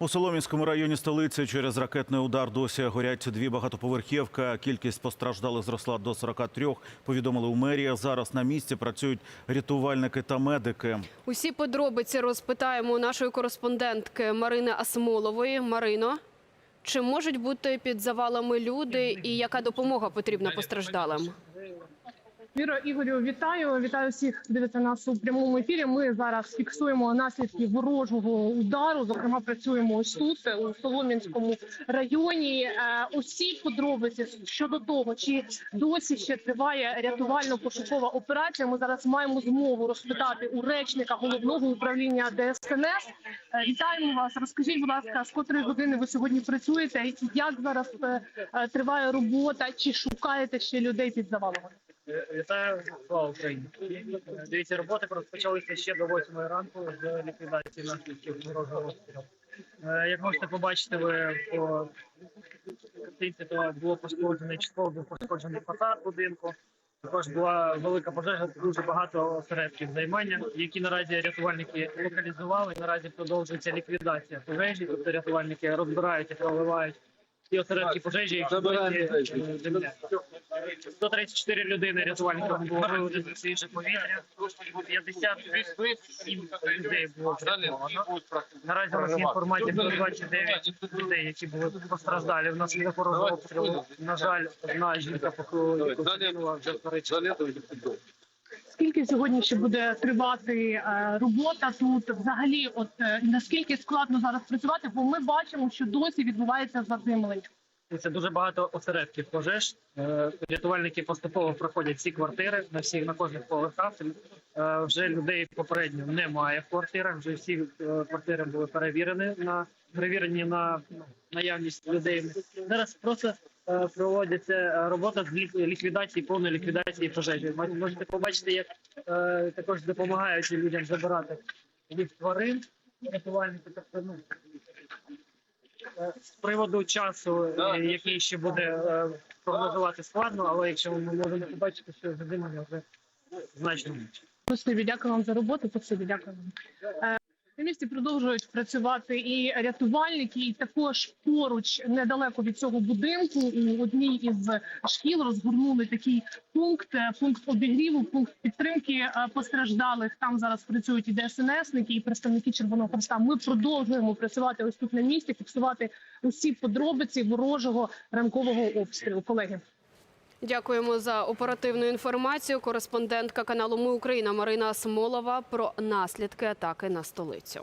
У Солом'янському районі столиці через ракетний удар досі горять дві багатоповерхівки. Кількість постраждалих зросла до 43, повідомили у мерії. Зараз на місці працюють рятувальники та медики. Усі подробиці розпитаємо у нашої кореспондентки Марини Асмолової. Марино, чи можуть бути під завалами люди і яка допомога потрібна постраждалим? Віро Ігорю, вітаю! Вітаю всіх, хто дивиться нас у прямому ефірі. Ми зараз фіксуємо наслідки ворожого удару. Зокрема, працюємо ось тут у Солом'янському районі. Е, Усі подробиці щодо того, чи досі ще триває рятувально-пошукова операція. Ми зараз маємо змогу розпитати у речника головного управління ДСНС. Е, Вітаємо вас. Розкажіть, будь ласка, з котрої години ви сьогодні працюєте? Як зараз е, триває робота? Чи шукаєте ще людей під завалами? Вітаю, слава Україні. Дивіться, роботи розпочалися ще до 8 ранку з ліквідації наслідків ворожого обстрілу. Е, Як можете побачити, ви по картинці, то було пошкоджений частково був пошкоджений фасад будинку. Також була велика пожежа, дуже багато осередків займання, які наразі рятувальники локалізували. Наразі продовжується ліквідація пожежі. Тобто рятувальники розбирають і проливають ті осередки пожежі, які вбиті, е, земля. 134 людини рятувальникам було виведено свіже повітря. 57 людей було врятовано. Наразі у нас є інформація про 29 людей, які були постраждалі внаслідок ворожого обстрілу. На жаль, одна жінка загинула вже вторично. Скільки сьогодні ще буде тривати е, робота тут? Взагалі, от е, наскільки складно зараз працювати? Бо ми бачимо, що досі відбувається заземлення. Це дуже багато осередків пожеж. Е, Рятувальники поступово проходять всі квартири на всіх на кожних поверхах. Вже людей попередньо немає в квартирах. Вже всі квартири були перевірені на перевірені на наявність людей. Зараз просто проводиться е, робота з ліквідації, повної ліквідації пожежі. Можете побачити, як е, також допомагають людям забирати від тварин. Рятувальники тобто, ну, Е, з приводу часу, е, який ще буде е, прогнозувати складно, але якщо ми можемо побачити, що задимання вже значно менше. Дякую вам за роботу. Спасибі, дякую вам. Е, На місці продовжують працювати і рятувальники, і також поруч недалеко від цього будинку у одній із шкіл розгорнули такий пункт, е, пункт обігріву, пункт підтримки е, постраждалих. Там зараз працюють і ДСНСники, і представники Червоного Хреста. Ми продовжуємо працювати ось тут на місці, фіксувати усі подробиці ворожого ранкового обстрілу. Колеги. Дякуємо за оперативну інформацію. Кореспондентка каналу Ми Україна Марина Смолова про наслідки атаки на столицю.